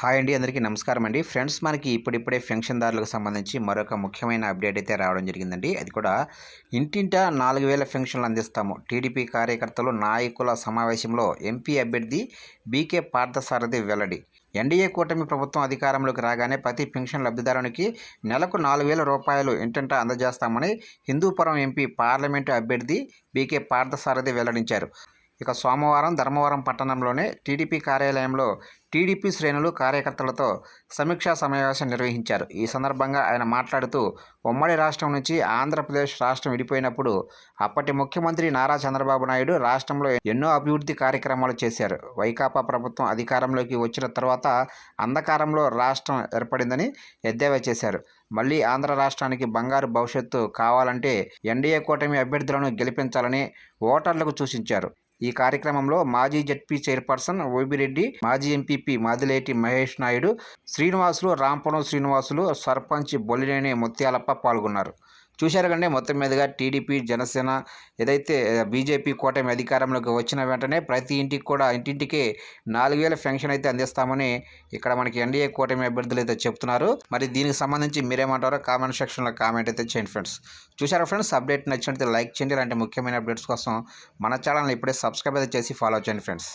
Hi అండి అందరికీ నమస్కారం అండి. ఫ్రెండ్స్ మనకి ఇప్పుడిప్పుడే పెన్షన్దారులకు సంబంధించి మరొక ముఖ్యమైన అప్డేట్ అయితే రావడం జరిగిందండి. అది కూడా ఇంటింట నాలుగు వేల పెన్షన్లు అందిస్తాము. టీడీపీ కార్యకర్తలు నాయకుల సమావేశంలో ఎంపీ అభ్యర్థి బీకే పార్థసారథి వెల్లడి. ఎన్డీఏ కూటమి ప్రభుత్వం అధికారంలోకి రాగానే ప్రతి పెన్షన్ లబ్ధిదారునికి నెలకు నాలుగు వేల రూపాయలు ఇంటంటా అందజేస్తామని హిందూపురం ఎంపీ పార్లమెంటు అభ్యర్థి బీకే పార్థసారథి వెల్లడించారు. ఇక సోమవారం ధర్మవరం పట్టణంలోనే టీడీపీ కార్యాలయంలో టీడీపీ శ్రేణులు కార్యకర్తలతో సమీక్షా సమావేశం నిర్వహించారు. ఈ సందర్భంగా ఆయన మాట్లాడుతూ ఉమ్మడి రాష్ట్రం నుంచి ఆంధ్రప్రదేశ్ రాష్ట్రం విడిపోయినప్పుడు అప్పటి ముఖ్యమంత్రి నారా చంద్రబాబు నాయుడు రాష్ట్రంలో ఎన్నో అభివృద్ధి కార్యక్రమాలు చేశారు. వైకాపా ప్రభుత్వం అధికారంలోకి వచ్చిన తర్వాత అంధకారంలో రాష్ట్రం ఏర్పడిందని ఎద్దేవా చేశారు. మళ్ళీ ఆంధ్ర రాష్ట్రానికి బంగారు భవిష్యత్తు కావాలంటే ఎన్డీఏ కూటమి అభ్యర్థులను గెలిపించాలని ఓటర్లకు సూచించారు. ఈ కార్యక్రమంలో మాజీ జడ్పీ చైర్పర్సన్ ఓబిరెడ్డి మాజీ ఎంపీపీ మాదిలేటి మహేష్ నాయుడు శ్రీనివాసులు రాంపురం శ్రీనివాసులు సర్పంచ్ బొల్లినేని ముత్యాలప్ప పాల్గొన్నారు. చూశారు కంటే మొత్తం మీదుగా టీడీపీ జనసేన ఏదైతే బీజేపీ కూటమి అధికారంలోకి వచ్చిన వెంటనే ప్రతి ఇంటికి కూడా ఇంటింటికి నాలుగు వేల పెన్షన్ అయితే అందిస్తామని ఇక్కడ మనకి ఎన్డీఏ కూటమి అభ్యర్థులు అయితే చెప్తున్నారు. మరి దీనికి సంబంధించి మీరేమంటారో కామెంట్ సెక్షన్లో కామెంట్ అయితే చేయండి ఫ్రెండ్స్. చూశారా ఫ్రెండ్స్ అప్డేట్ నచ్చినట్లయితే లైక్ చేయండి. ఇలాంటి ముఖ్యమైన అప్డేట్స్ కోసం మన ఛానల్ని ఇప్పుడే సబ్స్క్రైబ్ అయితే చేసి ఫాలో చేయండి ఫ్రెండ్స్.